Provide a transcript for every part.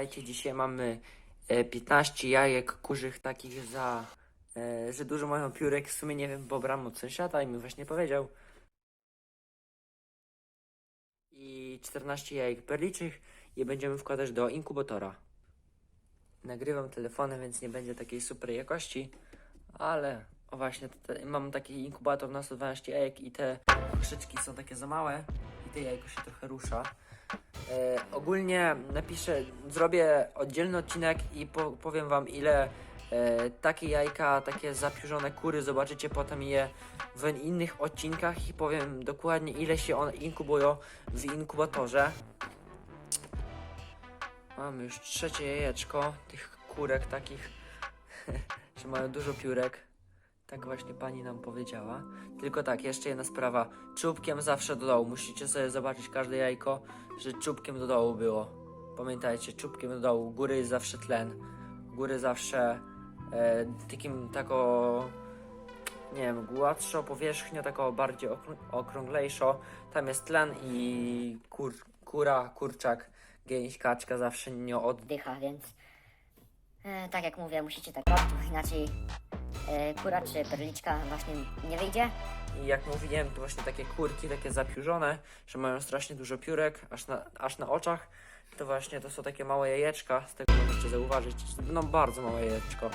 witajcie. Dzisiaj mamy e, 15 jajek kurzych takich za, e, że dużo mają piórek. W sumie nie wiem, bo bram od sąsiada i mi właśnie powiedział. I 14 jajek perliczych je będziemy wkładać do inkubatora. Nagrywam telefonem, więc nie będzie takiej super jakości, ale o właśnie, mam taki inkubator na 112 jajek i te krzyczki są takie za małe i te jajko się trochę rusza. E, ogólnie napiszę, zrobię oddzielny odcinek i po, powiem wam ile e, takie jajka, takie zapiórzone kury zobaczycie potem je w innych odcinkach i powiem dokładnie ile się one inkubują w inkubatorze. Mamy już trzecie jajeczko tych kurek takich, że mają dużo piórek. Tak właśnie pani nam powiedziała. Tylko tak, jeszcze jedna sprawa. Czubkiem zawsze do dołu. Musicie sobie zobaczyć każde jajko, że czubkiem do dołu było. Pamiętajcie, czubkiem do dołu. Góry jest zawsze tlen. Góry zawsze e, takim tako nie wiem, gładszą powierzchnią, taką bardziej okrą- okrąglejszą. Tam jest tlen i kur, kura, kurczak, gęś, kaczka zawsze nie od... oddycha, więc e, tak jak mówię, musicie tak robić, inaczej kura czy perliczka właśnie nie wyjdzie. I jak mówiłem, to właśnie takie kurki, takie zapiórzone, że mają strasznie dużo piórek, aż na, aż na oczach, to właśnie to są takie małe jajeczka, z tego możecie zauważyć, no bardzo małe jajeczko.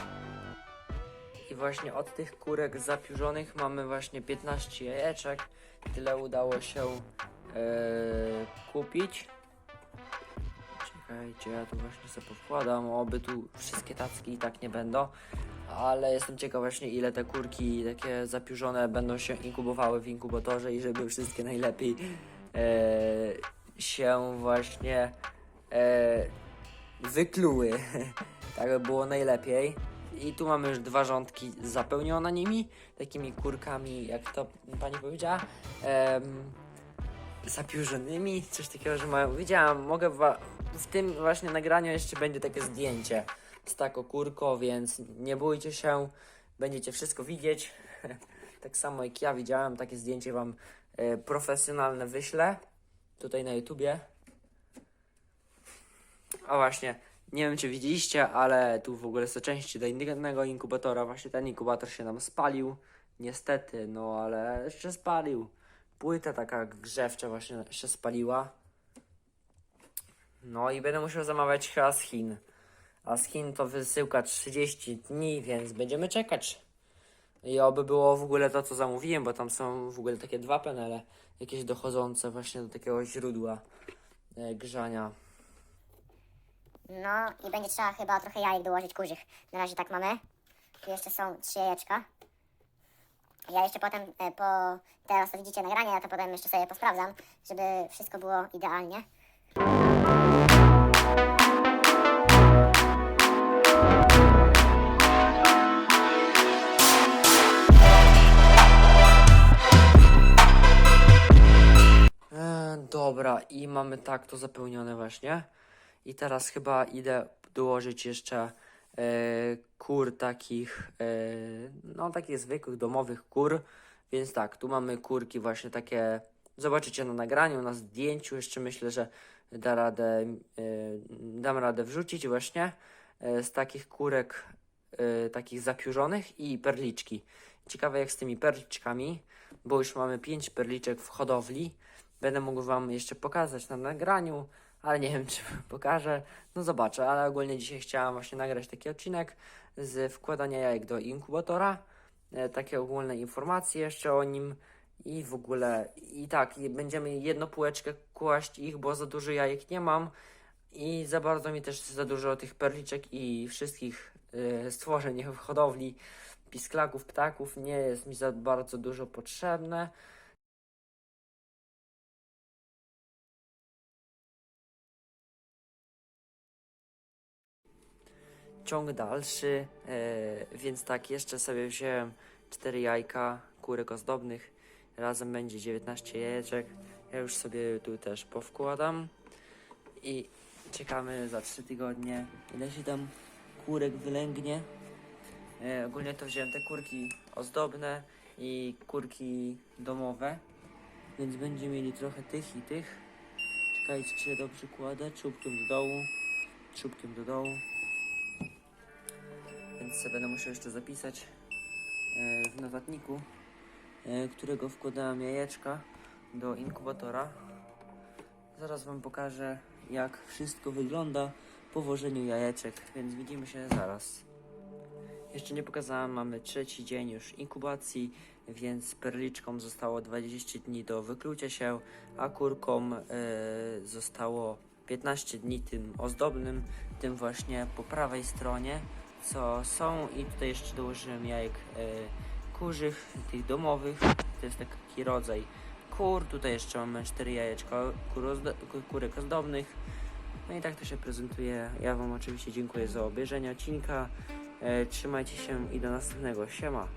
I właśnie od tych kurek zapiórzonych mamy właśnie 15 jajeczek, tyle udało się e, kupić. Czekajcie, ja tu właśnie sobie powkładam, oby tu wszystkie tacki i tak nie będą. Ale jestem ciekaw właśnie ile te kurki takie zapiórzone będą się inkubowały w inkubatorze i żeby wszystkie najlepiej e, się właśnie e, wykluły. tak by było najlepiej. I tu mamy już dwa rządki zapełnione nimi, takimi kurkami, jak to pani powiedziała, zapiórzonymi, coś takiego, że mają, widziałam, mogę w tym właśnie nagraniu jeszcze będzie takie zdjęcie z taką kurką, więc nie bójcie się, będziecie wszystko widzieć. tak samo jak ja widziałem, takie zdjęcie wam e, profesjonalne wyślę tutaj na YouTubie. A właśnie, nie wiem czy widzieliście, ale tu w ogóle są części do innego inkubatora. Właśnie ten inkubator się nam spalił. Niestety, no ale się spalił. Płyta taka grzewcza właśnie się spaliła. No i będę musiał zamawiać chyba z Chin. A z Chin to wysyłka 30 dni, więc będziemy czekać. I oby było w ogóle to, co zamówiłem, bo tam są w ogóle takie dwa panele, jakieś dochodzące właśnie do takiego źródła e, grzania. No i będzie trzeba chyba trochę jajek dołożyć kurzych. Na razie tak mamy. Tu jeszcze są trzy jajeczka. Ja jeszcze potem, e, po teraz to widzicie nagranie, ja to potem jeszcze sobie posprawdzam, żeby wszystko było idealnie. E, dobra, i mamy tak to zapełnione właśnie. I teraz chyba idę dołożyć jeszcze kur takich, e, no takich zwykłych domowych kur. Więc tak, tu mamy kurki właśnie takie, zobaczycie na nagraniu, na zdjęciu. Jeszcze myślę, że da radę, e, dam radę wrzucić właśnie e, z takich kurek, e, takich zapiórzonych i perliczki. Ciekawe jak z tymi perliczkami, bo już mamy 5 perliczek w hodowli. Będę mógł Wam jeszcze pokazać na nagraniu, ale nie wiem, czy pokażę. No zobaczę, ale ogólnie dzisiaj chciałam właśnie nagrać taki odcinek z wkładania jajek do inkubatora. E, takie ogólne informacje jeszcze o nim i w ogóle. I tak, będziemy jedną półeczkę kłaść ich, bo za dużo jajek nie mam. I za bardzo mi też za dużo tych perliczek i wszystkich e, stworzeń w hodowli, pisklaków, ptaków nie jest mi za bardzo dużo potrzebne. Ciąg dalszy, e, więc tak, jeszcze sobie wziąłem 4 jajka kurek ozdobnych, razem będzie 19 jajeczek, ja już sobie tu też powkładam i czekamy za 3 tygodnie, ile się tam kurek wylęgnie. E, ogólnie to wziąłem te kurki ozdobne i kurki domowe, więc będziemy mieli trochę tych i tych. Czekajcie, czy dobrze kładę, czubkiem do dołu. czubkiem do dołu. Więc sobie będę musiał jeszcze zapisać e, w notatniku, e, którego wkładałem jajeczka do inkubatora. Zaraz Wam pokażę, jak wszystko wygląda po włożeniu jajeczek, więc widzimy się zaraz. Jeszcze nie pokazałem, mamy trzeci dzień już inkubacji, więc perliczkom zostało 20 dni do wyklucia się, a kurkom e, zostało 15 dni tym ozdobnym, tym właśnie po prawej stronie, co są i tutaj jeszcze dołożyłem jajek e, kurzych, tych domowych, to jest taki rodzaj kur, tutaj jeszcze mamy 4 jajeczka kur kurek ozdobnych, no i tak to się prezentuje. Ja Wam oczywiście dziękuję za obejrzenie odcinka. E, trzymajcie się i do następnego. Siema.